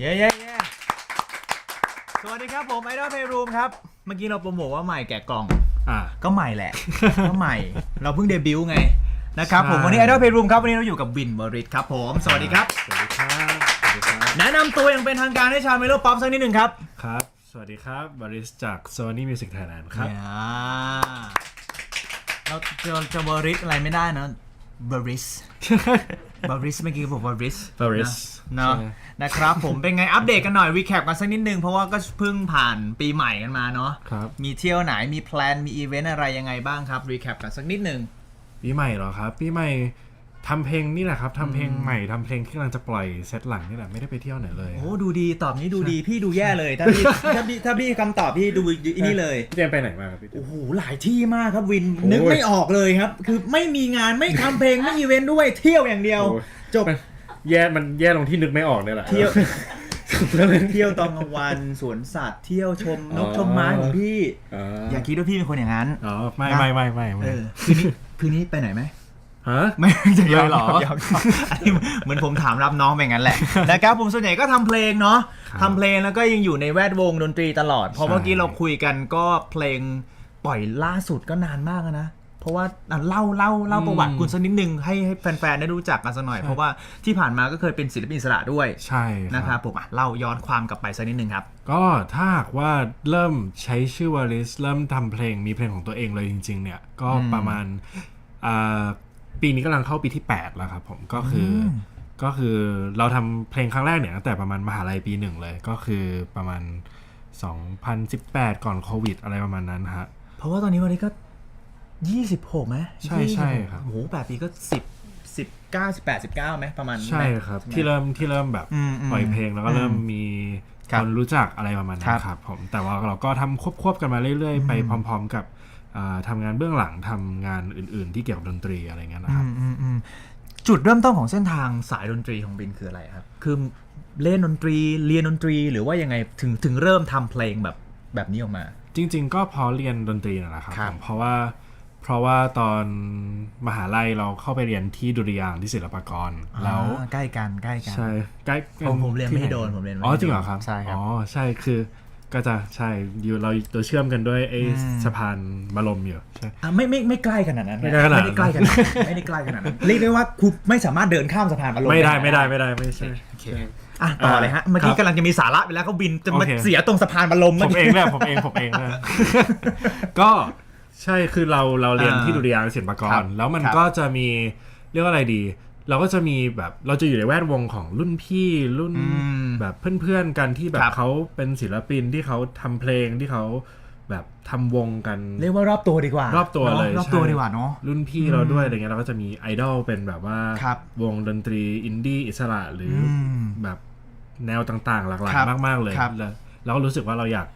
เย้เย้เย้สวัสดีครับผมไอดอลเพย์รูมครับ เมื่อกี้เราโปรโมทว่าใหม่แกะกล่อง อ่า ก็ใหม่แหละ ก็ใหม่ เราเพิ่งเดบิวต์ไง นะครับผม ใช่ วันนี้ไอดอลเพย์รูมครับ วันนี้เราอยู่กับวินบริษครับผม สวัสดีครับ สวัสดีครับสวัสดีครับ แนะนำตัวอย่างเป็นทางการให้ชาวเมโลป๊อปสักนิดหนึ่งครับครับ สวัสดีครับบริสจาก Sony Music Thailand ครับอ่าเราจะจะบริษอะไรไม่ได้นะ บริษบริสเมื่อกี้บอกบริส Boris เนาะใช่นะครับผมเป็นไงอัปเดตกันหน่อยรีแคปกันสักนิดนึง เพราะว่าก็เพิ่งผ่านปีใหม่กันมาเนาะครับมีเที่ยวไหนมีแพลนมีอีเวนต์อะไรยังไงบ้างครับรีแคปกันสักนิดนึงปีใหม่เหรอครับปีใหม่ ทำเพลงนี่แหละครับทำเพลงใหม่ทำเพลงที่กำลังจะปล่อยเซตหลังนี่แหละไม่ได้ไปเที่ยวไหนเลย โอ้ดูดีตอบนี้ดูดีพี่ดูแย่เลย ถ้าพี่ถ้าพี่ถ้าพี่คำตอบพี่ดูอีนี่เลยพี่เจมส์ไปไหนมาครับพี่เจมโอ้ส์โหหลายที่มากครับวินโอ้ยนึกไม่ออกเลยครับ คือไม่มีงานไม่ทำเพลงไม่อีเวนต์ด้วยเที่ยวอย่างเดียว โอ้ย จบมันแย่มันแย่ลงที่นึกไม่ออกเนี่ยแหละ เที่ยว เที่ยวตอนกลางวันสวนสัตว์เที่ยวชมนกชมไม้ของพี่อ๋ออย่าคิดว่าพี่เป็นคนอย่างนั้น อ๋อไม่ไม่ไม่ไม่ไม่เออคืนนี้คืนนี้ไปไหนไหม ฮะ ไม่จะยอมเลยเหรอยอมยอมอันนี้เหมือนผมถามรับน้องไปงั้นแหละนะครับผมส่วนใหญ่ก็ทำเพลงเนาะครับทำเพลงแล้วก็ยังอยู่ในแวดวงดนตรีตลอด เพราะใช่เมื่อกี้เราคุยกันก็เพลงปล่อยล่าสุดก็นานมากแล้วนะเพราะว่าอะเล่าเล่าเล่าประวัติคุณสักนิดนึงให้ให้แฟนๆได้รู้จักกันสักหน่อย เพราะว่าที่ผ่านมาก็เคยเป็นศิลปินอิสระด้วยใช่นะครับผมอะเล่าย้อนความกลับไปสักนิดนึงครับ ก็ถ้าหากว่าเริ่มใช้ชื่อวาริสเริ่มทำเพลงมีเพลงของตัวเองเลยจริง ๆ เนี่ยก็อืมประมาณอ่า ปีนี้กำลังเข้าปีที่ 8 แล้วครับผมก็คืออมก็คือเราทำเพลงครั้งแรกเนี่ยตั้งแต่ประมาณมหาลัยปีหนึ่งเลย ก็คือประมาณ 2018 ก่อนโควิด อะไรประมาณนั้นฮะ เพราะว่าตอนนี้วันนี้ก็ยี่สิบหกไหมใช่ใช่ครับ โอ้โหแปดปีก็สิบสิบเก้าสิบแปดสิบเก้าไหมประมาณนี้ใช่ไหมครับใช่ไหมที่เริ่มที่เริ่มแบบอืมอืมปล่อยเพลงแล้วก็เริ่มมีครัคบนรู้จักอะไรประมาณนั้ครันบครับผมแต่ว่าเราก็ทำควบควบๆกันมาเรื่อยๆ ไปพร้อม ๆ กับอ่า ทำงานเบื้องหลังทำงานอื่น ๆ ที่เกี่ยวกับดนตรีอะไรเงี้ยนะครับอืมอืมอืมจุดเริ่มต้นของเส้นทางสายดนตรีของบินคืออะไรครับ คือเล่นดนตรีเรียนดนตรีหรือว่ายังไงถึงถึงเริ่มทำเพลงแบบแบบนี้ออกมา จริง ๆ ก็เพอเรียนดนตรีนั่นแหละครับครับผมเพราะว่าเพราะว่าตอนมหาลัยเราเข้าไปเรียนที่ดุริยางค์ที่ศิลปากรแล้วอ่าใกล้กันใกล้กันใช่ใกล้ผมผมเรียนไม่ได้ที่หโดนผมเรียนไม่อ๋อได้จริงเหรอครับใช่ครับอ๋อใช่คือ ก็จะใช่อยู่เราเราเชื่อมกันด้วยไอ้อืมสะพานบรมอยู่ใช่อะไม่ไม่ไม่ใกล้ขนาดนั้นไม่ใกล้ขนาดนั้นไม่ได้ใกล้ขนาดนั้นไม่ได้ใกล้ขนาดนั้นเรียกได้ว่าคุณไม่สามารถเดินข้ามสะพานมาลงไม่ได้ไม่ได้ไม่ได้ไม่ใช่โอเคอะต่อเลยฮะเมื่อกี้ครับกำลังจะมีสาระไปแล้วเขาบินจะมาโอเคเสียตรงสะพานบรมผเมื่อมกี้เองแหละผมเองผมเองนะก็ใช่คือเราเราเรียนอ่าที่ดุริยางค์ศิลปากครัรบแล้วมันครับก็จะมีเรียกว่าอะไรดี เราก็จะมีแบบเราจะอยู่ในแวดวงของรุ่นพี่รุ่นอืมแบบเพื่อนๆกันที่แบครับบเขาเป็นศิลปินที่เขาทำเพลงที่เขาแบบทำวงกัน เรียกว่ารอบตัวดีกว่า รอบตัวเลยรอบตัวใช่ดีกว่าเนาะรุ่นพี่เราด้วยอะไรเงี้ยเราก็จะมีไอดอลเป็นแบบว่าครับวงดนตรีอินดี้อิสระหรืออมแบบแนวต่างๆ หลากหลายครับมากๆเลยครับแล้วเราก็รู้สึกว่าเราอยาก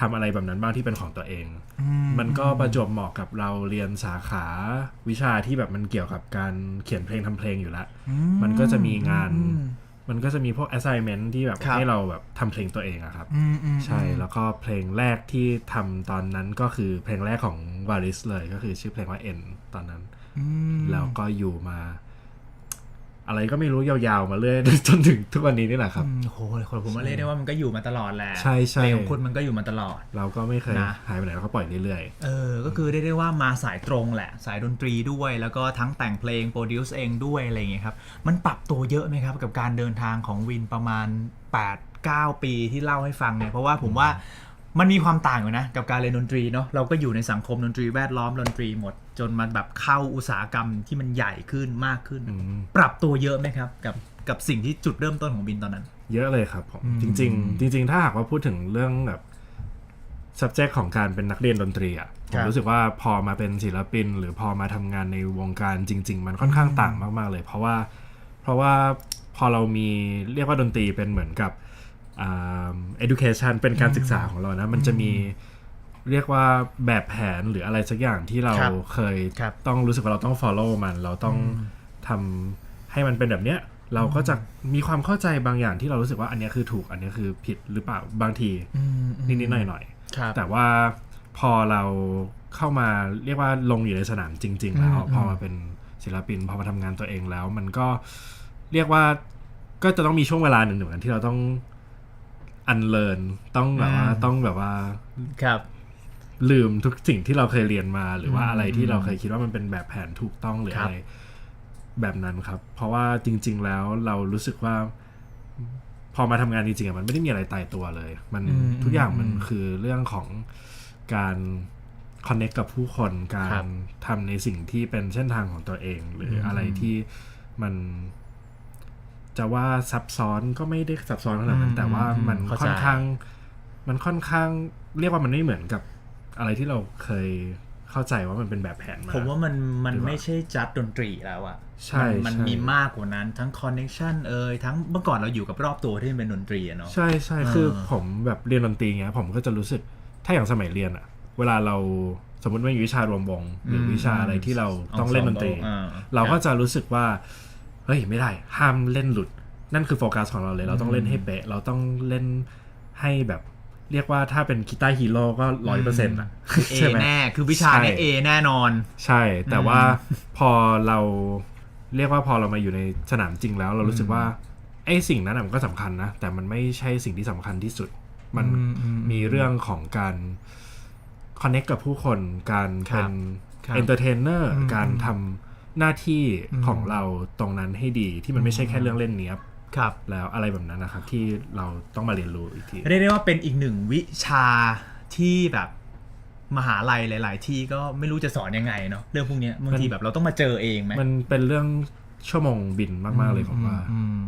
ทำอะไรแบบนั้นบ้างที่เป็นของตัวเองอืมันก็ประจวบเหมาะกับเราเรียนสาขาวิชาที่แบบมันเกี่ยวกับการเขียนเพลงทำเพลงอยู่แล้วอืมันก็จะมีงานอืมมันก็จะมีพวก assignment ที่แบบครับให้เราแบบทำเพลงตัวเองอะครับอืมอืมใช่ แล้วก็เพลงแรกที่ทำตอนนั้นก็คือเพลงแรกของวาริสเลยก็คือชื่อเพลงว่า N ตอนนั้นอืมแล้วก็อยู่มา อะไรก็ไม่รู้ยาวๆมาเรื่อยจนถึงทุกวันนี้นี่แหละครับอืมโอ้โหคนผมมาเรียกได้ว่ามันก็อยู่มาตลอดแหละใช่ใช่เพลงของคุณมันก็อยู่มาตลอด เราก็ไม่เคยนะหายไปไหนเราก็ปล่อยเรื่อยเออก็คือเรียกได้ว่ามาสายตรงแหละ สายดนตรีด้วย แล้วก็ทั้งแต่งเพลงโปรดิวซ์เองด้วยอะไรอย่างเงี้ยครับมันปรับตัวเยอะไหมครับ กับการเดินทางของวินประมาณ 8-9 ปีที่เล่าให้ฟังเนี่ยเพราะว่าผมว่า มันมีความต่างอยู่นะ กับการเรียนดนตรีเนาะเราก็อยู่ในสังคมดนตรีแวดล้อมดนตรีหมด จนมันแบบเข้าอุตสาหกรรมที่มันใหญ่ขึ้นมากขึ้นๆอืม ปรับตัวเยอะไหมครับ กับกับสิ่งที่จุดเริ่มต้นของบินตอนนั้น เยอะเลยครับผมอืม จริง ๆ จริง ๆ ถ้าหากว่าพูดถึงเรื่องแบบ subject ของการเป็นนักเรียนดนตรีอะผครัมบ รู้สึกว่าพอมาเป็นศิลปิน หรือพอมาทำงานในวงการจริง ๆ มันค่อนข้างต่างมาก ๆ เลย เพราะว่า เพราะว่าพอเรามีเรียกว่าดนตรีเป็นเหมือนกับอ่า education เป็นการศึกษาของเรานะ มันจะมีเรียกว่าแบบแผนหรืออะไรสักอย่างที่เราครับเคยครับต้องรู้สึกว่าเราต้อง follow มัน เราต้องทำให้มันเป็นแบบเนี้ย เราก็จะมีความเข้าใจบางอย่างที่เรารู้สึกว่าอันเนี้ยคือถูกอันเนี้ยคือผิดหรือเปล่าบางทีอืมนิดๆหน่อยครับๆแต่ว่าพอเราเข้ามาเรียกว่าลงอยู่ในสนามจริง ๆ แล้วอืมพอมาเป็นศิลปินพอมาทำงานตัวเองแล้ว มันก็เรียกว่าก็จะต้องมีช่วงเวลาหนึ่งเหมือนกันที่เราต้อง อันเลินต้องแบบว่าอืมต้องแบบว่าครับลืมทุกสิ่งที่เราเคยเรียนมา หรือว่าอืมอะไรที่เราเคยคิดว่ามันเป็นแบบแผนถูกต้องหรือครับอะไรแบบนั้นครับ เพราะว่าจริง ๆ แล้วเรารู้สึกว่า พอมาทำงานจริงๆอะมันไม่ได้มีอะไรตายตัวเลย มันอืมทุกอย่างมันอืมคือเรื่องของการคอนเน c t กับผู้คนกาครัรบทำในสิ่งที่เป็นเส้นทางของตัวเอง หรืออมอะไรที่มัน จะว่าซับซ้อนก็ไม่ได้ซับซ้อนขนาดนั้นอืมแต่ว่ามันเข้าใจค่อนข้าง มันค่อนข้าง เรียกว่ามันไม่เหมือนกับอะไรที่เราเคยเข้าใจว่ามันเป็นแบบแผนมา ผมว่ามันมันดีกว่าไม่ใช่จัดดนตรีแล้วอะใช่มันมันใช่มีมากกว่านั้นทั้งคอนเน c t ชันเอ่ยทั้งเมื่อก่อนเราอยู่กับรอบตัวที่มันเป็นดนตรีอะเนาะใช่ใช่เออคือผมแบบเรียนดนตรีเงี้ยผมก็จะรู้สึกถ้าอย่างสมัยเรียนอะเวลาเราสมมติว่ามีวิชารวมวงหรือวิชาอะไรที่เราต้องเล่นดนตรีอ่าเราก็จะรู้สึกว่าเฮ้ยไม่ได้ห้ามเล่นหลุด นั่นคือโฟกัสของเราเลย เราต้องเล่นให้เป๊ะ เราต้องเล่นให้แบบ เรียกว่าถ้าเป็นกีตาร์ฮีโร่ก็ร้อยเปอร์เซ็นต์อะเอใช่ไหมแน่คือวิชาเนี่ยใช่เอแน่นอน ใช่ แต่ว่าพอเราเรียกว่าพอเรามาอยู่ในสนามจริงแล้ว เรารู้สึกว่าไอ้สิ่งนั้นนะมันก็สำคัญนะ แต่มันไม่ใช่สิ่งที่สำคัญที่สุด มันอืมอืมมีเรื่องของการคอนเน c t กับผู้คน การครัเป็บนครับเอนเตอร์เทนเนอร์อืมการทำ หน้าที่ของเราตรงนั้นให้ดีที่มันไม่ใช่แค่เรื่องเล่นเนี้ยบครับแล้วอะไรแบบนั้นนะครับที่เราต้องมาเรียนรู้อีกทีเรียกได้ว่าเป็นอีกหนึ่งวิชาที่แบบมหาลัยหลาย ๆ ที่ก็ไม่รู้จะสอนยังไงเนาะเรื่องพวกเนี้ยบางทีแบบเราต้องมาเจอเองไหมมันเป็นเรื่องชั่วโมงบินมากๆเลยผมว่าอืม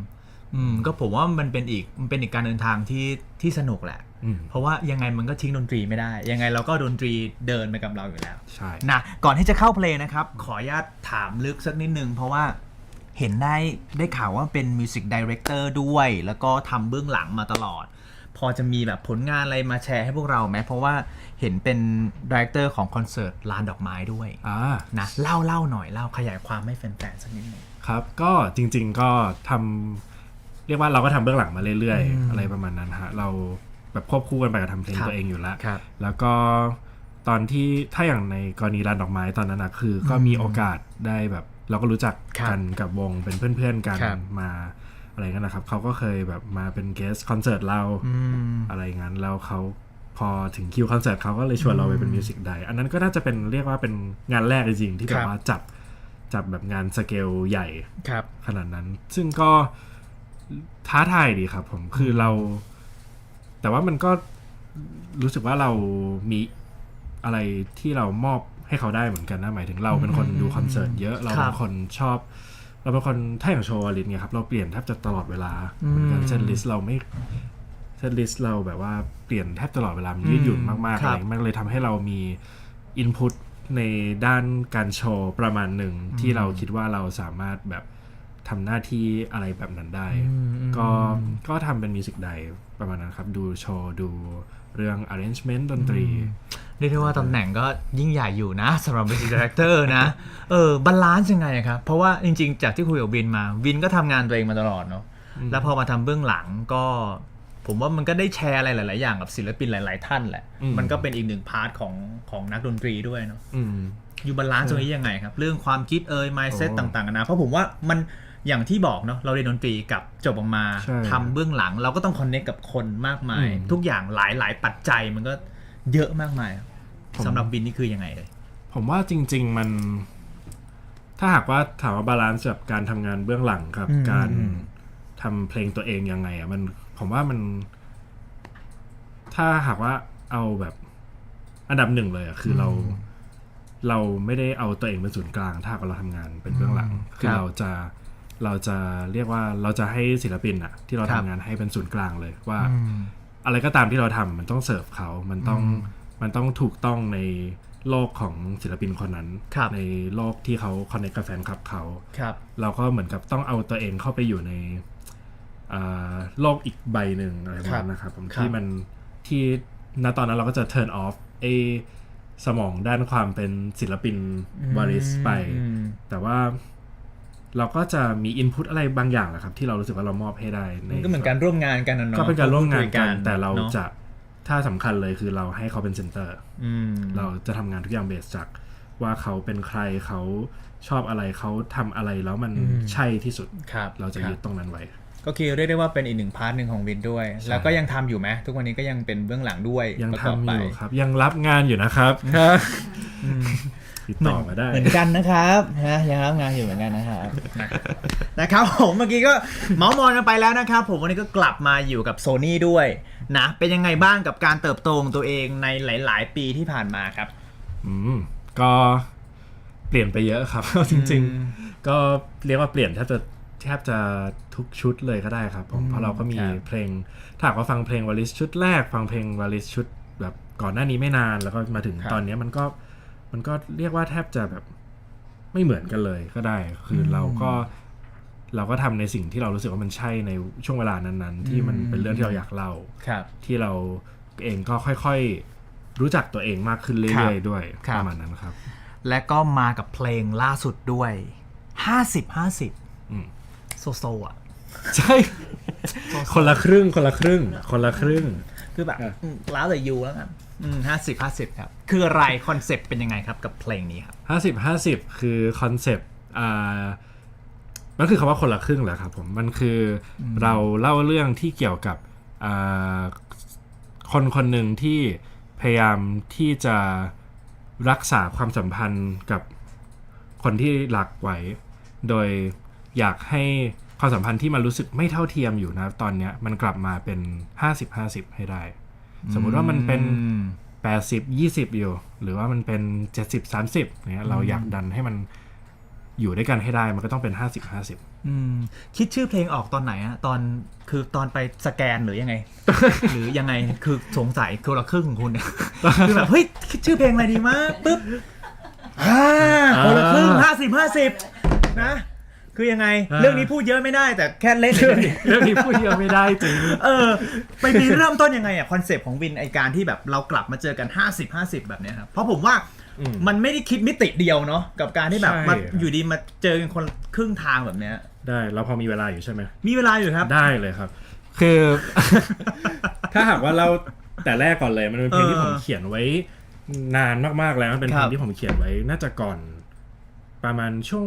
อืมก็ผมว่ามันเป็นอีกมันเป็นอีกการเดินทางที่ที่สนุกแหละอืม เพราะว่ายังไงมันก็ทิ้งดนตรีไม่ได้ ยังไงเราก็ดนตรีเดินไปกับเราอยู่แล้วใช่นะก่อนที่จะเข้าเพลงนะครับ ขออนุญาตถามลึกสักนิดนึง เพราะว่าเห็นได้ได้ข่าวว่าเป็นมิวสิกดีเรคเตอร์ด้วย แล้วก็ทำเบื้องหลังมาตลอด พอจะมีแบบผลงานอะไรมาแชร์ให้พวกเราไหมเพราะว่าเห็นเป็นดีเรคเตอร์ของคอนเสิร์ตลานดอกไม้ด้วยอ่านะเล่าเล่าหน่อยเล่าขยายความให้แฟนๆสักนิดหนึงครับก็จริง ๆก็ทำเรียกว่าเราก็ทำเบื้องหลังมาเรื่อยอืมๆอะไรประมาณนั้นฮะเรา แบบควบคู่กันไปกับทำเพลงครับตัวเองอยู่แล้ว ครับ แล้วก็ตอนที่ถ้าอย่างในกรณีร้านดอกไม้ตอนนั้นนะคือ ก็มีโอกาสได้แบบเราก็รู้จักครับกันกับวงเป็นเพื่อนๆกันครับมาอะไรเงี้ยนะครับเขาก็เคยแบบมาเป็นเกสคอนเสิร์ตเราอืมอะไรงั้นแล้วเขาพอถึงคิวคอนเสิร์ตเขาก็เลยชวนเราไปเป็นมิวสิกไดอันนั้นก็น่าจะเป็นเรียกว่าเป็นงานแรกจริงๆที่แบครับบ ว่าจับจับแบบงานสเกลใหญ่ ครับ ขนาดนั้น ซึ่งก็ท้าทายดีครับผม คือเรา แต่ว่ามันก็รู้สึกว่าเรามีอะไรที่เรามอบให้เขาได้เหมือนกันนะหมายถึงเราเป็นคนดูคอนเสิร์ตเยอะเราเป็นคนชอบ เราเป็นคนถ้าอย่างโชว์อลิสเนี่ยครับเราเปลี่ยนแทบจะตลอดเวลาเหมือนกันอืมเซตลิสเราไม่เซตลิสเราแบบว่าเปลี่ยนแทบตลอดเวลามันยืดหยุ่นมากๆครัอะบไรมันเลยทำให้เรามีอินพุตในด้านการโชว์ประมาณหนึ่งที่เราคิดว่าเราสามารถแบบทำหน้าที่อะไรแบบนั้นได้อืมอืมก็ก็ทำเป็นมิวสิกได ประมาณนั้นครับ ดูโชว์ดูเรื่อง arrangement ดนตรี เรียกได้ว่าตำแหน่งก็ยิ่งใหญ่อยู่นะสำหรับ Music Director นะ เออบาลานซ์ยังไงอะครับ เพราะว่าจริงๆ จากที่คุยกับวินมาวินก็ทำงานตัวเองมาตลอดเนาะแล้วพอมาทำเบื้องหลังก็ ผมว่ามันก็ได้แชร์อะไรหลาย ๆ อย่างกับศิลปินหลาย ๆ ท่านแหละอืมมันก็เป็นอีกหนึ่งพาร์ทของของนักดนตรีด้วยเนาะอืมอยู่บาลานซ์ตรงนี้ยังไงครับ เรื่องความคิดเอ่ย mindset โอ้ต่าง ๆนานาเพราะผมว่ามัน อย่างที่บอกเนาะเราเรียนดนตรีกับจบออกมาใช่ทำเบื้องหลัง เราก็ต้องคอนเน c t กับคนมากมายอืมทุกอย่างหลายๆปัจจัยมันก็เยอะมากมายผมสำหรับวินนี่คือยังไงเลย ผมว่าจริง ๆมัน ถ้าหากว่าถามว่าบาลานซ์กับการทำงานเบื้องหลังกับอืมการอืมทำเพลงตัวเองยังไงอะมันผมว่ามัน ถ้าหากว่าเอาแบบอันดับหนึ่งเลยอะคือเราเราไม่ได้เอาตัวเองเป็นศูนย์กลาง ถ้าหากว่าเราทำงานเป็นเบื้องหลัง คือครับเราจะ เราจะเรียกว่าเราจะให้ศิลปินอะที่เราครัทำบงานให้เป็นศูนย์กลางเลยว่าอืมอะไรก็ตามที่เราทำมันต้องเสิร์ฟเขา มันต้องอืมมันต้องถูกต้องในโลกของศิลปินคนนั้นครับในโลกที่เขาคอนเนคกับแฟนคลับเขาครับเราก็เหมือนกับต้องเอาตัวเองเข้าไปอยู่ในอ่าโลกอีกใบหนึ่งอะไรประมาณนั้นนะครับผมครับที่มันที่ณตอนนั้นเราก็จะ turn off ไอสมองด้านความเป็นศิลปินบาริสไปอืมแต่ว่า เราก็จะมีอินพุตอะไรบางอย่างแหละครับ ที่เรารู้สึกว่าเรามอบให้ได้ในมันก็เหมือนการร่วมงานกันนะเนาะก็เป็นการร่วมงานกันพูดคุยแต่เรานจะถ้าสำคัญเลยคือเราให้เขาเป็นเซนเตอร์อืมเราจะทำงานทุกอย่างเบสจากว่าเขาเป็นใครเขาชอบอะไรเขาทำอะไรแล้วมันอืมใช่ที่สุดครับเราจะคบยึดตรงนั้นไว้ ก็คือเรียกได้ว่าเป็นอีกหนึ่งพาร์ทหนึ่งของวินด้วย แล้วก็ยังทำอยู่ไหมทุกวันนี้ก็ยังเป็นเบื้องหลังด้วยยังประทำกอบอไปยู่ครับ ยังรับงานอยู่นะครับ ติดต่อมาได้ เหมือนกันนะครับนะยังรับงานอยู่เหมือนกันนะครับนะครับผมเมื่อกี้ก็เมาส์มอยกันไปแล้วนะครับ ผมวันนี้ก็กลับมาอยู่กับโซ n y ด้วยนะเป็นยังไงบ้างกับการเติบโตของตัวเองในหลาย ๆ ปีที่ผ่านมาครับ อืมก็เปลี่ยนไปเยอะครับ จริง ๆ ก็เรียกว่าเปลี่ยนแทบจะแทบจะทุกชุดเลยก็ได้ครับผมเพราะเราก็มีครับเพลงถ้าหากว่าฟังเพลงวาลิสชุดแรก ฟังเพลงวาลิสชุดแบบก่อนหน้านี้ไม่นานแล้วก็มาถึงครับตอนเนี้ยมันก็ มันก็เรียกว่าแทบจะแบบไม่เหมือนกันเลยก็ได้ คืออเราก็เราก็ทำในสิ่งที่เรารู้สึกว่ามันใช่ในช่วงเวลานั้น ๆ ที่มันเป็นเรื่องที่เราอยากเล่าครับ ที่เราเองก็ค่อยๆรู้จักตัวเองมากขึ้นเรื่อยๆด้วยครับประมาณนั้นครับ และก็มากับเพลงล่าสุดด้วย50อืม50โซโซอะใช่ คนละครึ่งคนละครึ่ง คนละครึ่ง คือแบบอะอืมแล้วแต่ยูแล้วกัน ห้าสิบห้าสิบครับ คืออะไรคอนเซปต์เป็นยังไงครับกับเพลงนี้ครับห้าสิบห้าสิบคือคอนเซปต์อ่ามันคือคำว่าคนละครึ่งแหละครับผมมันคืออเราเล่าเรื่องที่เกี่ยวกับอ่าคนคนหนึ่งที่พยายามที่จะรักษาความสัมพันธ์กับคนที่รักไว้ โดยอยากให้ความสัมพันธ์ที่มันรู้สึกไม่เท่าเทียมอยู่นะตอนเนี้ยมันกลับมาเป็น 50-50 ให้ได้ สมมุติว่ามันเป็นอืม80 20อยู่ หรือว่ามันเป็น70 30เนี่ยเราอยากดันให้มันอยู่ด้วยกันให้ได้มันก็ต้องเป็น50 50อืมคิดชื่อเพลงออกตอนไหนอะตอนคือตอนไปสแกนหรือยังไง หรือยังไงคือสงสัยคือละครึ่งของคุณเนี่ยคือแบบเฮ้ยคิดชื่อเพลงอะไรดีมากปุ๊บอ่าคนละครึ่งห้าสิบห้าสิบนะ คือยังไง อ่า เรื่องนี้พูดเยอะไม่ได้แต่แค่เล่นเฉยๆเรื่องนี้พูดเยอะไม่ได้จริงเออไปมีเริ่มต้นยังไงอะคอนเซปต์ของวินไอการที่แบบเรากลับมาเจอกัน 50 50 แบบเนี้ยครับเพราะผมว่าอืมมันไม่ได้คิดมิติเดียวเนาะกับการที่แบบใช่ มาครับอยู่ดีมาเจอกันคนครึ่งทางแบบเนี้ย ได้เราพอมีเวลาอยู่ใช่ไหม มีเวลาอยู่ครับ ได้เลยครับ คือ ถ้าหากว่าเราแต่แรกก่อนเลยมันเป็นเพลงที่เออผมเขียนไว้นานมากๆแล้วมันเป็นเพคลรังบที่ผมเขียนไว้น่าจะก่อน ประมาณช่วง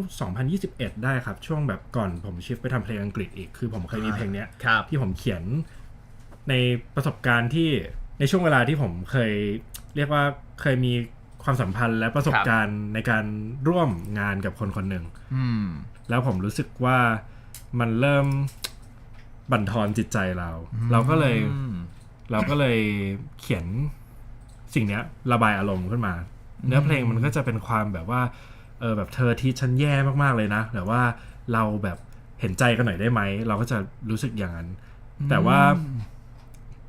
2021 ได้ครับ ช่วงแบบก่อนผมชิฟไปทำเพลงอังกฤษอีก คือผมเคยมีเพลงเนี้ยครับที่ผมเขียนในประสบการณ์ที่ในช่วงเวลาที่ผมเคยเรียกว่าเคยมีความสัมพันธ์และประสบการณ์ในการร่วมงานกับคนคนหนึ่งอืมแล้วผมรู้สึกว่ามันเริ่มบั่นทอนจิตใจเรา เราก็เลยอืมเราก็เลยเขียนสิ่งเนี้ยระบายอารมณ์ขึ้นมา เนื้อเพลงมันก็จะเป็นความแบบว่า เออแบบเธอที่ฉันแย่มากๆเลยนะแต่ว่าเราแบบเห็นใจกันหน่อยได้ไหม เราก็จะรู้สึกอย่างนั้น แต่ว่า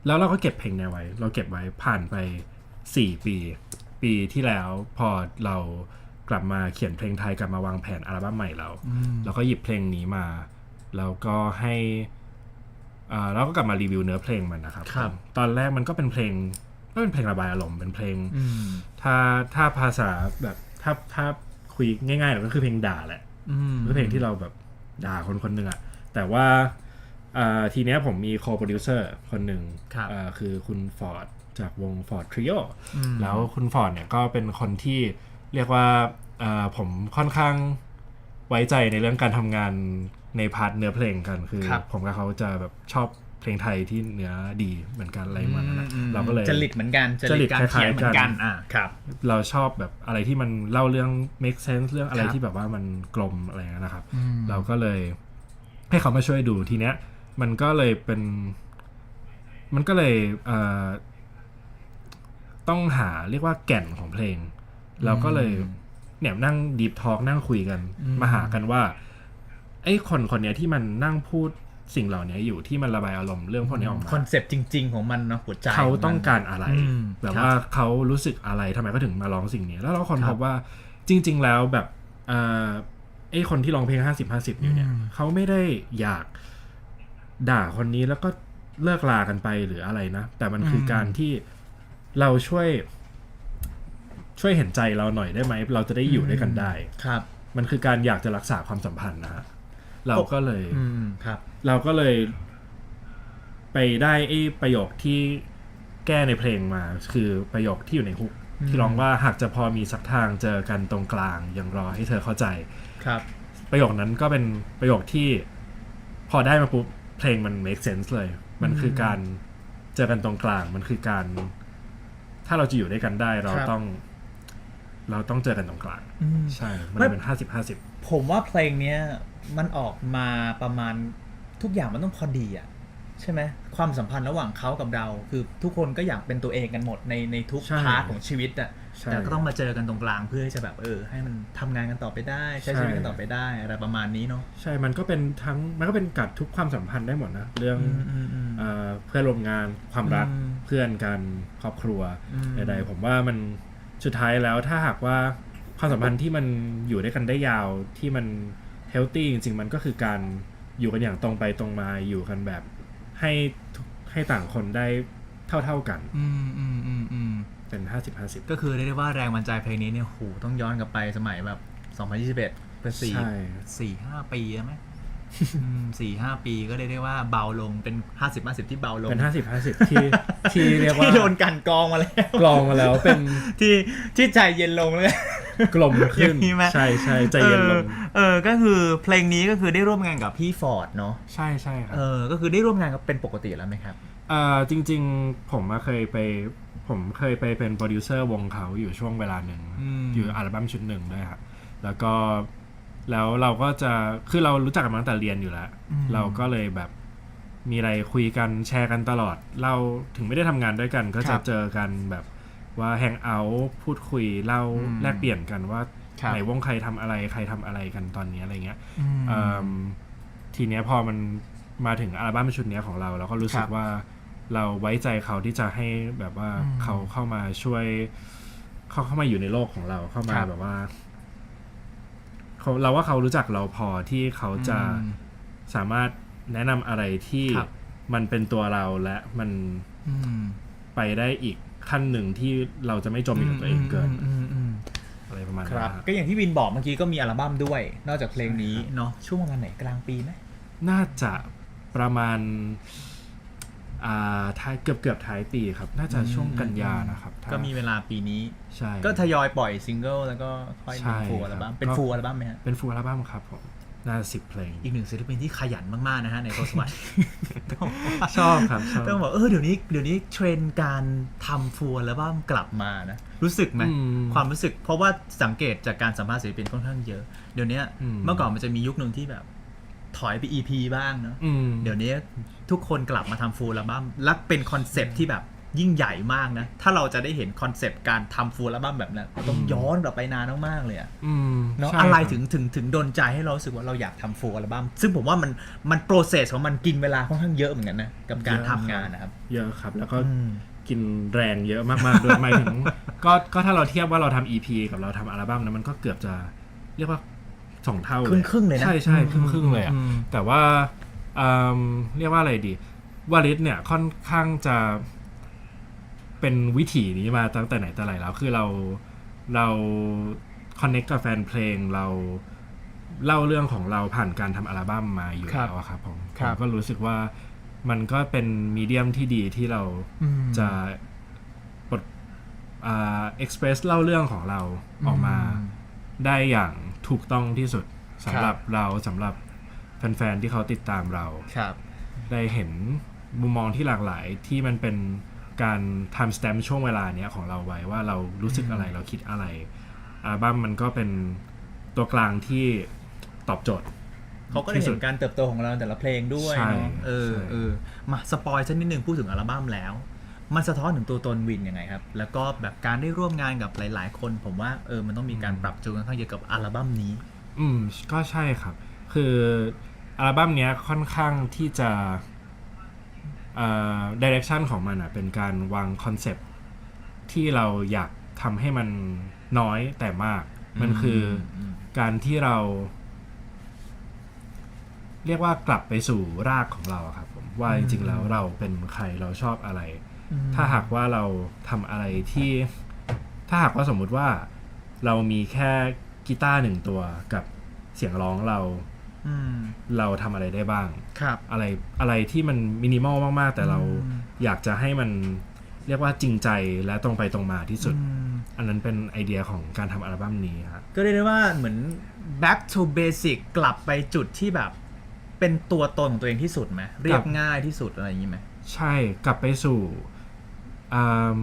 แล้วเราก็เก็บเพลงเนี้ยไว้ เราเก็บไว้ผ่านไปสี่ปี ปีที่แล้วพอเรากลับมาเขียนเพลงไทยกลับมาวางแผนอัลบั้มใหม่เราเราก็หยิบเพลงนี้มา แล้วก็ให้อ่าเราก็กลับมารีวิวเนื้อเพลงมันนะครับครับตอนแรกมันก็เป็นเพลงก็เป็นเพลงระบายอารมณ์เป็นเพลงอืมถ้าถ้าภาษาแบบถ้าถ้า คุยง่ายๆหน่อยก็คือเพลงด่าแหละอืมก็เพลงที่เราแบบด่าคนคนหนึ่งอะแต่ว่าอ่าทีเนี้ยผมมีโคโปรดิวเซอร์คนหนึ่งครับอ่าคือคุณฟอร์ดจากวง Ford Trio อืมแล้วคุณฟอร์ดเนี่ยก็เป็นคนที่เรียกว่าอ่าผมค่อนข้างไว้ใจในเรื่องการทำงานในพาร์ทเนื้อเพลงกันคือครับผมกับเขาจะแบบชอบ เพลงไทยที่เนื้อดีเหมือนกันอะไรประมาณนั้นนะอืมเราก็เลยจริตเหมือนกันจจริริตตการเขียนเหมือนกันคล้ายๆกันอ่าครับ เราชอบแบบอะไรที่มันเล่าเรื่อง make sense เรื่องอะไรครับที่แบบว่ามันกลมอะไรอย่างเงี้ยนะครับอืมเราก็เลย ให้เขามาช่วยดูทีเนี้ย มันก็เลยเป็น มันก็เลยเอ่อต้องหาเรียกว่าแก่นของเพลง เราก็เลยเนี่ยนั่งดีฟทอ l k นั่งคุยกัน มาหากันว่าไอ้คนคนเนี้ยที่มันนั่งพูด สิ่งเหล่านี้อยู่ที่มันระบายอารมณ์เรื่องพวกนี้ออกมาคอนเซปต์จริง ๆ ของมันเนาะหัวใจเขาต้องขมันการอะไรอืมแบบครับว่าเขารู้สึกอะไรทำไมเขาถึงมาร้องสิ่งนี้ แล้วเราคนครัพบบว่าจริง ๆ แล้วแบบเอ่อไอ้คนที่ร้องเพลง50 50อยู่เนี่ยอืมเขาไม่ได้อยากด่าคนนี้แล้วก็เลิกลากันไปหรืออะไรนะ แต่มันคือการที่เราช่วย ช่วยเห็นใจเราหน่อยได้ไหม เราจะได้อยู่ด้วยกันได้ ครับ มันคือการอยากจะรักษาความสัมพันธ์นะฮะ เราก็เลยอืมครับ เราก็เลย ไปได้ไอ้ประโยคที่แก้ในเพลงมา คือประโยคที่อยู่ในฮุกที่ร้องว่าหากจะพอมีสักทางเจอกันตรงกลางยังรอให้เธอเข้าใจ ครับ ประโยคนั้นก็เป็นประโยคที่พอได้มาปุ๊บเพลงมัน make sense เลย มันคือการเจอกันตรงกลาง มันคือการ ถ้าเราจะอยู่ด้วยกันได้เราครับต้อง เราต้องเจอกันตรงกลางอืมใช่ มันไม่เป็นห้าสิบห้าสิบ ผมว่าเพลงเนี้ยมันออกมาประมาณทุกอย่างมันต้องพอดีอะใช่ไหมความสัมพันธ์ระหว่างเขากับเรา คือทุกคนก็อยากเป็นตัวเองกันหมดในในทุกใช่พาร์ทของชีวิตอะใช่แต่ก็ต้องมาเจอกันตรงกลางเพื่อที่จะแบบเออ ให้มันทำงานกันต่อไปได้ ใช้ใช่ ชีวิตกันต่อไปได้อะไรประมาณนี้เนาะใช่ มันก็เป็นทั้ง มันก็เป็นกัดทุกความสัมพันธ์ได้หมดนะ เรื่องอืมอืมอืม เอ่อเพื่อนร่วมงาน ความรัก อืมเพื่อนกัน ครอบครัว อืม ใดๆ ผมว่ามัน สุดท้ายแล้วถ้าหากว่า ความสัมพันธ์ที่มันอยู่ด้วยกันได้ยาวที่มันเฮลตี้จริงๆ มันก็คือการอยู่กันอย่างตรงไปตรงมาอยู่กันแบบ ให้ทุกให้ต่างคนได้เท่าๆกัน อืมอืมอืมอืมเป็น50-50ก็คือเรียกได้ว่าแรงบันดาลใจเพลงนี้เนี่ยโหต้องย้อนกลับไปสมัยแบบ2021เป็นสี่ใช่สี่ห้าปีแล้วไหมอืมสี่ห้าปีก็เรียกได้ว่าเบาลงเป็นห้าสิบห้าสิบที่เบาลงเป็น50-50ที่ที่เรียกว่าที่โดนกลันกรองมาแล้วกลองมาแล้วเป็นที่ที่ใจเย็นลงเลย กลมขึ้อนย่างนี้ไหมใช่ใช่ใจเย็นลงออเออก็คือเพลงนี้ก็คือได้ร่วมงานกับพี่ฟอร์ดเนาะใช่ใช่ครับเออก็คือได้ร่วมงานกับเป็นปกติแล้วไหมครับเอ่อจริง ๆ ผมมาเคยไปผมเคยไปเป็นโปรดิวเซอร์วงเขาอยู่ช่วงเวลาหนึ่งอืมอยู่อัลบั้มชุดหนึ่งด้วยครับแล้วก็แล้วเราก็จะคือเรารู้จักกันมาตั้งแต่เรียนอยู่แล้วอืมเราก็เลยแบบมีอะไรคุยกันแชร์กันตลอด เราถึงไม่ได้ทำงานด้วยกัน ก็ครัจะบเจอกันแบบ ว่าแฮงเอาท์พูดคุยเล่าอืมแลกเปลี่ยนกันว่าครับไหนวงใครทำอะไรใครทำอะไรกันตอนนี้อะไรเงี้ยอืมเอิ่มทีเนี้ยพอมันมาถึงอัลบั้มชุดเนี้ยของเราเราก็รู้สึคกรับว่าเราไว้ใจเขาที่จะให้แบบว่าอืมเขาเข้ามาช่วย เขาเข้ามาอยู่ในโลกของเราเข้ามาครับแบบว่าเขาเราว่าเขารู้จักเราพอที่เขาจะอืมสามารถแนะนำอะไรที่ครับมันเป็นตัวเราและมันอืมไปได้อีก ขั้นหนึ่งที่เราจะไม่จมอยู่กับตัวเองเกินอืมอืมอะไรประมาณคนั้นรับนะครับ ก็อย่างที่วินบอกเมื่อกี้ก็มีอัลบั้มด้วย นอกจากเพลงนี้เนาะช่วงประมาณไหนกลางปีไหมน่าจะประมาณอ่าท้ายเกือบเกือบท้ายปีครับ น่าจะช่วงกันยานะครับถ้าก็มีเวลาปีนี้ใช่ก็ทยอยปล่อยซิงเกิลแล้วก็ค่อยใช่มีฟูลอัลบั้มครับเป็นก็ฟูลอัลบั้มไหมฮะเป็นฟูลอัลบั้มครับผม น่าสิบเพลง อีกหนึ่งศิลปินที่ขยันมากๆนะฮะในโทสวัสชอบครับชอบต้องบอกเออเดี๋ยวนี้เดี๋ยวนี้เทรนด์การทำฟูลอัลบั้มกลับมานะ รู้สึกไหมอืมความรู้สึก เพราะว่าสังเกตจากการสัมภาษณ์ศิลปินค่อนข้างเยอะ เดี๋ยวนี้อืมเมื่อก่อนมันจะมียุคหนึ่งที่แบบถอยไป EP บ้างเนาะอืมเดี๋ยวนี้ทุกคนกลับมาทำฟูลอัลบั้มและเป็นคอนเซปต์ที่แบบ ยิ่งใหญ่มากนะ ถ้าเราจะได้เห็นคอนเซปต์การทำฟูลอัลบั้มแบบนั้นเราต้องย้อนกลับไปนานมากๆเลยอะอืมเนาะใช่อะไรคบถึงถึงถึงโดนใจให้เรารู้สึกว่าเราอยากทำฟูลอัลบั้มซึ่งผมว่ามันมันโปรเซสของมันกินเวลาค่อนข้างเยอะเหมือนกันนะกับการทำงานนะครับ เยอะครับ แล้วก็อืม กินแรงเยอะมากๆด้วยหมายถึง ก็ก็ถ้าเราเทียบว่าเราทำ EP กับเราทำอัลบั้มนะมันก็เกือบจะเรียกว่าสองเท่าครึ่งครึ่งๆเลยนะใช่ใช่อืมครึ่งครึ่งๆเลยอะอืม แต่ว่าอืมเรียกว่าอะไรดีวาลิสเนี่ยค่อนข้างจะ เป็นวิถีนี้มาตั้งแต่ไหนแต่ไรแล้ว คือเราเราคอนเน c t กับแฟนเพลงเราเล่าเรื่องของเราผ่านการทำอัลบั้มมาอยู่ครับแล้วอะครับผมครับผมก็รู้สึกว่ามันก็เป็นมีเดียมที่ดีที่เราอืมจะปลดอ่า express เล่าเรื่องของเราออกมาอืมได้อย่างถูกต้องที่สุดสำหรับครับเราสำหรับแฟนๆที่เขาติดตามเราครับได้เห็นมุมมองที่หลากหลายที่มันเป็น การ time stamp ช่วงเวลาเนี้ยของเราไว้ว่าเรารู้สึกอะไรเราคิดอะไรอัลบั้มมันก็เป็นตัวกลางที่ตอบโจทย์เขาก็ได้เห็นการเติบโตของเราในแต่ละเพลงด้วยใช่เนาะเออใช่เออมาสปอยสักนิดนึงพูดถึงอัลบั้มแล้ว มันสะท้อนถึงตัวตนวินยังไงครับ แล้วก็แบบการได้ร่วมงานกับหลาย ๆ คน ผมว่าเออมันต้องมีการปรับจูนค่อนข้างเยอะกับอัลบั้มนี้ อืมก็ใช่ครับ คืออัลบั้มเนี้ยค่อนข้างที่จะเอ่อ ดิเรกชันของมันอะเป็นการวางคอนเซปต์ที่เราอยากทำให้มันน้อยแต่มาก มันคืออมการที่เรา เรียกว่ากลับไปสู่รากของเราอะครับผมว่าจริงๆแล้วเราเป็นใครเราชอบอะไรอืมถ้าหากว่าเราทำอะไรที่ ถ้าหากว่าสมมุติว่าเรามีแค่กีตาร์หนึ่งตัวกับเสียงร้องเราอืม เราทำอะไรได้บ้าง ครับ อะไรอะไรที่มันมินิมอลมาก ๆ แต่เราอืม อยากจะให้มันเรียกว่าจริงใจและตรงไปตรงมาที่สุด อืมอันนั้นเป็นไอเดียของการทำอัลบั้มนี้ครับ ก็เรียกได้ว่าเหมือน back to basic กลับไปจุดที่แบบ เป็นตัวตนของตัวเองที่สุดไหมเรียบง่ายที่สุดอะไรอย่างนี้ไหม ใช่กลับไปสู่อืม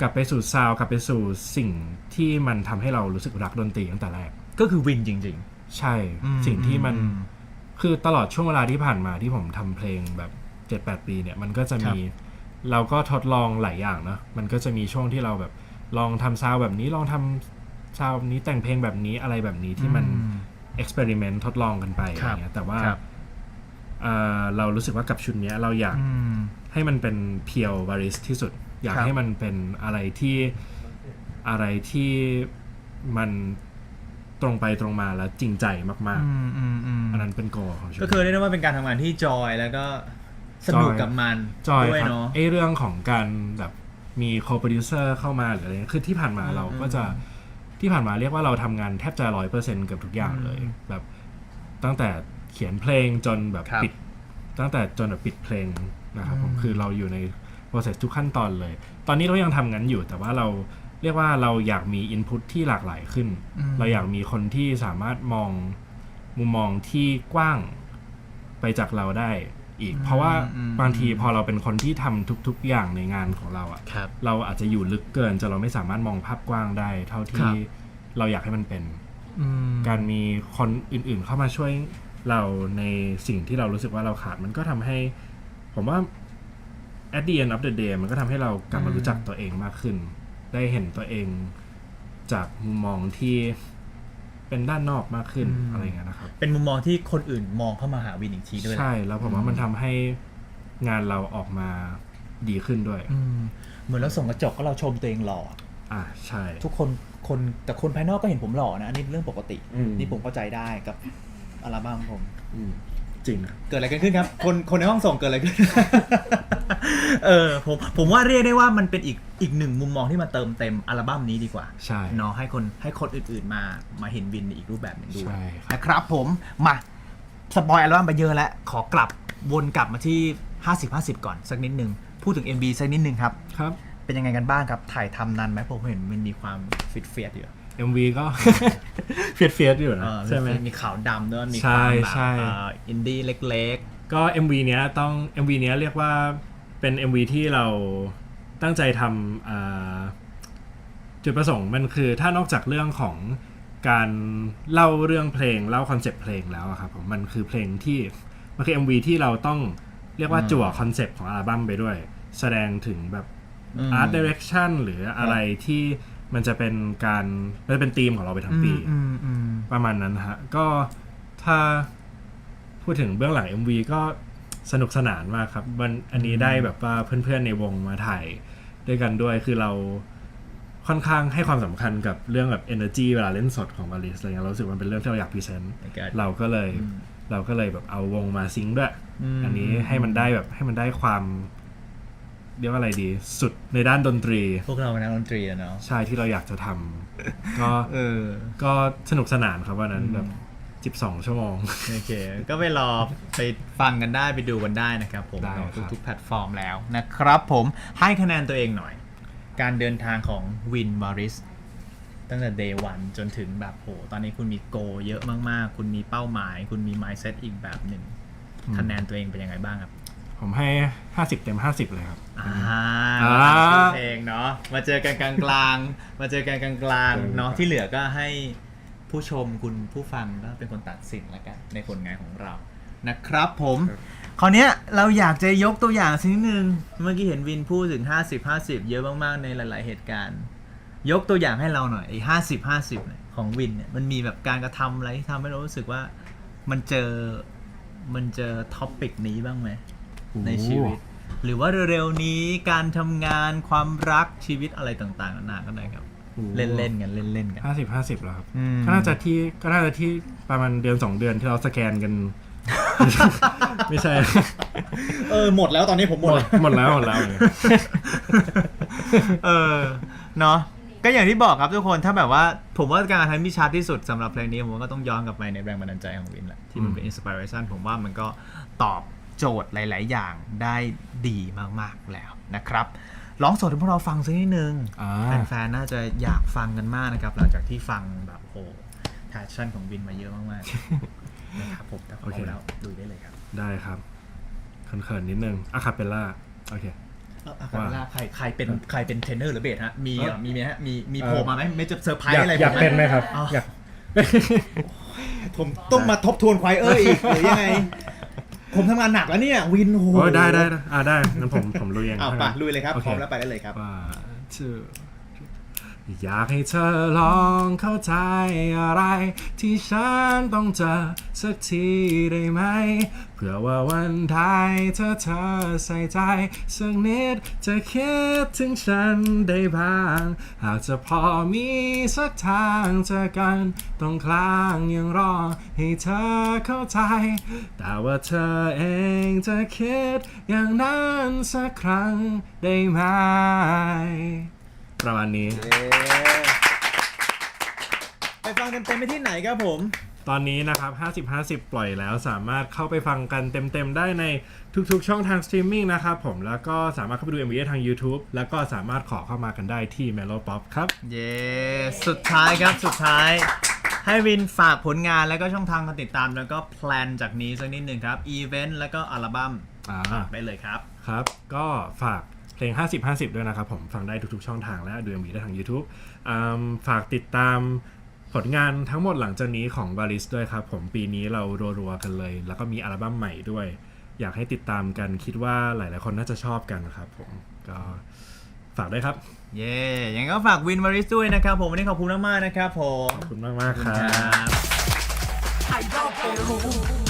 กลับไปสู่ซาวด์กลับไปสู่สิ่งที่มันทำให้เรารู้สึกรักดนตรีตั้งแต่แรก ก็คือวินจริง ใช่ๆอืมสิ่งที่มันอืคือตลอดช่วงเวลาที่ผ่านมาที่ผมทำเพลงแบบ7-8ปีเนี่ยมันก็จะมี เราก็ทดลองหลายอย่างเนอะมันก็จะมีช่วงที่เราแบบลองทำซาวด์แบบนี้ลองทำซาวด์แบบนี้แต่งเพลงแบบนี้อะไรแบบนี้ที่มันอืมเอ็กซ์เพร์เมนต์ทดลองกันไปอะคไรรับเงี้ยแต่ว่าครับเอ่อเรารู้สึกว่ากับชุดเนี้ยเราอยากอืมให้มันเป็นเพียวบาริสที่สุด อยากครับให้มันเป็นอะไรที่อะไรที่มัน ตรงไปตรงมาแล้วจริงใจมากอืมอืมอืมๆ อันนั้นเป็นโกของชุดก็คือเรียกได้ว่าเป็นการทำงานที่จอยแล้วก็สนุกจอย กับมันจอยด้วยครับเนาะ ไอเรื่องของการแบบมีโคโปรดิวเซอร์เข้ามาหรืออะไรคือที่ผ่านมาอืมเราก็จะอืมที่ผ่านมาเรียกว่าเราทำงานแทบจะร้อยเปอร์เซ็นต์กับทุกอย่างเลยอืมแบบตั้งแต่เขียนเพลงจนแบบครับ ปิด ตั้งแต่จนแบบปิดเพลงนะครับผมอืมคือเราอยู่ใน process ทุกขั้นตอนเลย ตอนนี้เรายังทำงั้นอยู่แต่ว่าเรา เรียกว่าเราอยากมี input ที่หลากหลายขึ้นมเราอยากมีคนที่สามารถมองมุมมองที่กว้างไปจากเราได้อีกอืมเพราะว่าอืมบางทีพอเราเป็นคนที่ทำทุก ๆ อย่างในงานของเราอะครับเราอาจจะอยู่ลึกเกินจนเราไม่สามารถมองภาพกว้างได้ เท่าคที่รับเราอยากให้มันเป็นอืมการมีคนอื่นๆเข้ามาช่วยเราในสิ่งที่เรารู้สึกว่าเราขาดมันก็ทำให้ ผมว่า at the end of the day มันก็ทำให้เรากลับมารู้จักตัวเองมากขึ้น ได้เห็นตัวเองจากมุมมองที่เป็นด้านนอกมากขึ้นอืม อะไรอย่างเงี้ยนะครับ เป็นมุมมองที่คนอื่นมองเข้ามาหาวินอีกทีด้วยแหละ ใช่แล้วผมว่ามันทำให้งานเราออกมาดีขึ้นด้วย อืมเหมือนเราส่งกระจกก็เราชมตัวเองหล่อ อะใช่ ทุกคนคนแต่คนภายนอกก็เห็นผมหล่อนะ อันนี้เรื่องปกติ อืม นี่ผมเข้าใจได้กับอัลบั้มผม อืมจ ริงนะเกิดอะไรกันขึ้นครับ คนคนในห้องส่งเกิดอะไรขึ้น เออผมผมว่าเรียกได้ว่ามันเป็นอีกอีกหนึ่งมุมมองที่มาเติมเต็มอัลบั้มนี้ดีกว่าใช่ เนาะให้คนให้คนอื่นๆมามาเห็นวินในอีกรูปแบบหนึ่งด้วยใช่ครับ นะครับผมมาสปอยอัลบั้มไปเยอะแล้ว ขอกลับวนกลับมาที่ 50 50 ก่อนสักนิดนึง พูดถึง MB สักนิดนึงครับ ครับ เป็นยังไงกันบ้างครับ ถ่ายทำนานไหมผมเห็นมันมีความฟิตเฟียดอยู่ MV ก็ เฟียดเฟียดๆอยู่เอนะอใช่ไหมมีขาวดำด้วยมีใช่ความแบบใช่เอ่ออินดี้เล็กก็ MV เนี้ยต้อง MV เนี้ยเรียกว่าเป็น MV ที่เราตั้งใจทำอ่าจุดประสงค์มันคือถ้านอกจากเรื่องของการเล่าเรื่องเพลงเล่าคอนเซปต์เพลงแล้วอะครับผมมันคือเพลงที่มันคือ MV ที่เราต้องเรียกว่าจั่วคอนเซปต์ของอัลบั้มไปด้วย แสดงถึงแบบๆอืม art direction หรืออะไรที่ มันจะเป็นการมันจะเป็นธีมของเราไปทั้งปีอืมอืมประมาณนั้นฮะ ก็ถ้าพูดถึงเบื้องหลัง MV ก็สนุกสนานมากครับมันอันนี้ได้แบบว่าเพื่อนๆในวงมาถ่ายด้วยกันด้วยคือเราค่อนข้างให้ความสำคัญกับเรื่องแบบ energy เวลาเล่นสดของบาริสอะไรเงี้ยเรารู้สึกว่ามันเป็นเรื่องที่เราอยากพรีเซนต์ในการเราก็เลยอืมเราก็เลยแบบเอาวงมาซิงค์ด้วยมอันนี้ให้มันได้แบบให้มันได้ความ เรียกว่าอะไรดี สุดในด้านดนตรี พวกเราเป็นนักดนตรีอะเนาะใช่ที่เราอยากจะทำก็เออก็สนุกสนานครับวันนั้นอืมแบบ 12 ชั่วโมง โอเค ก็ไปรอไปฟังกันได้ไปดูกันได้นะครับผมได้เนาะครับ ทุกๆแพลตฟอร์มแล้วนะครับผมให้คะแนนตัวเองหน่อย การเดินทางของวินบาริสตั้งแต่ day one จนถึงแบบโหตอนนี้คุณมีโกเยอะมากๆ คุณมีเป้าหมาย คุณมี mindset อีกแบบหนึ่งคะแนนตัวเองเป็นยังไงบ้างครับ ผมให้ 50 เต็ม 50 เลยครับ อ่าอ่ามาตามชื่อเพลงเนาะมาเจอกันกลางกลางๆมาเจอกันกลางกลางๆเนาะที่เหลือก็ให้ผู้ชมคุณผู้ฟังก็เป็นคนตัดสินแล้วกันในผลงานของเรานะครับผมคราวเนี้ยเราอยากจะยกตัวอย่างสักนิดนึงเมื่อกี้เห็นวินพูดถึง 50 50 เยอะมากๆในหลาย ๆ เหตุการณ์ ยกตัวอย่างให้เราหน่อยไอ้ห้าสิบห้าสิบเนี่ยของวินเนี่ยมันมีแบบการกระทำอะไรที่ทำให้เรารู้สึกว่ามันเจอมันเจอท็อปิกนี้บ้างไหม ในชีวิต หรือว่าเร็วๆนี้การทำงานความรักชีวิตอะไรต่างๆนานาก็ได้ครับ โอ้โห เล่นๆกันเล่นๆกัน50 50แล้วครับ อืม ก็น่าจะที่ก็น่าจะที่ประมาณเดือน2เดือนที่เราสแกนกัน ไม่ใช่ เออหมดแล้วตอนนี้ผมหมหมดดหมดแล้วหมดแล้ว เออเนาะก็อย่างที่บอกครับทุกคนถ้าแบบว่าผมว่าการทำที่ชัดที่สุดสำหรับเพลงนี้ผมว่าก็ต้องย้อนกลับไปในแรงบันดาลใจของวินแหละที่มันเป็นอินสปิเรชันผมว่ามันก็ตอบ โจทย์หลาย ๆ อย่างได้ดีมากๆแล้วนะครับร้องสดให้พวกเราฟังสักนิดนึงอ่าแฟนๆน่าจะอยากฟังกันมากนะครับ หลังจากที่ฟังแบบโหแพชชั่นของวินมาเยอะมากนะครับผมถ้าพร้โออเคมแล้วดูได้เลยครับ ได้ครับเขินๆนิดนึงอะคาเปลล่าโอเคเอาอาคาเปลล่าใครใครเป็นใครเป็นเทรนเนอร์หรือเบสฮะมีเอ้ยอะมีไหมฮะมีมีเอ่อโผล่มาไหมไม่จะเซอร์ไพรอยากส์อะไรอยากผเป็นไหมครับอ้าวอยากผมต้องมาทบทวนควายเออร์อีกหรือยังไง ผมทำงานหนักแล้วเนี่ย วินโอ้โหโอ้ยได้ได้ได้อ่าได้งั้นผมผมลุยเองอ้าวถ้าไปงั้นลุยเลยครับโอพร้อมแล้วไปได้เลยครับ ว่าชื่อ อยากให้เธอลองเข้าใจอะไร ที่ฉันต้องเจอสักทีได้ไหมเผื่อว่าวันใดเธอเธอใส่ใจสักนิดจะคิดถึงฉันได้บ้าง หากจะพอมีสักทางเจอกันตรงกลางยังรอให้เธอเข้าใจ แต่ว่าเธอเองจะคิดอย่างนั้นสักครั้งได้ไหมประมาณนี้ ฟังเต็มๆไปที่ไหนครับผม ตอนนี้นะครับ 50-50 ปล่อยแล้วสามารถเข้าไปฟังกันเต็มๆ ได้ในทุกๆ ช่องทางสตรีมมิ่งนะครับผมแล้วก็สามารถเข้าไปดู MV ได้ทาง YouTube แล้วก็สามารถขอเข้ามากันได้ที่ Mellow Pop ครับ เย้สุดท้ายครับสุดท้าย ให้วินฝากผลงานแล้วก็ช่องทางการติดตามแล้วก็แพลนจากนี้สักนิดหนึ่งครับอีเวนต์แล้วก็อัลบั้มอ่าได้เลยครับ ครับ ก็ฝากเพลง 50-50 ด้วยนะครับผม ฟังได้ทุกๆ ช่องทางและดู MV ได้ทาง YouTube อืมฝากติดตาม ผลงานทั้งหมดหลังจากนี้ของ v a r i s ด้วยครับ ผมปีนี้เรารัวๆกันเลย แล้วก็มีอัลบั้มใหม่ด้วย อยากให้ติดตามกันคิดว่าหลายๆคนน่าจะชอบกันนะครับผมก็ฝากด้วยครับ เย้ยังไงก็ฝากวินวาริสด้วยนะครับผมวันนี้ขอบคุณมากๆนะครับผมขอบคุณมากๆครัครับบไอดอลเปรู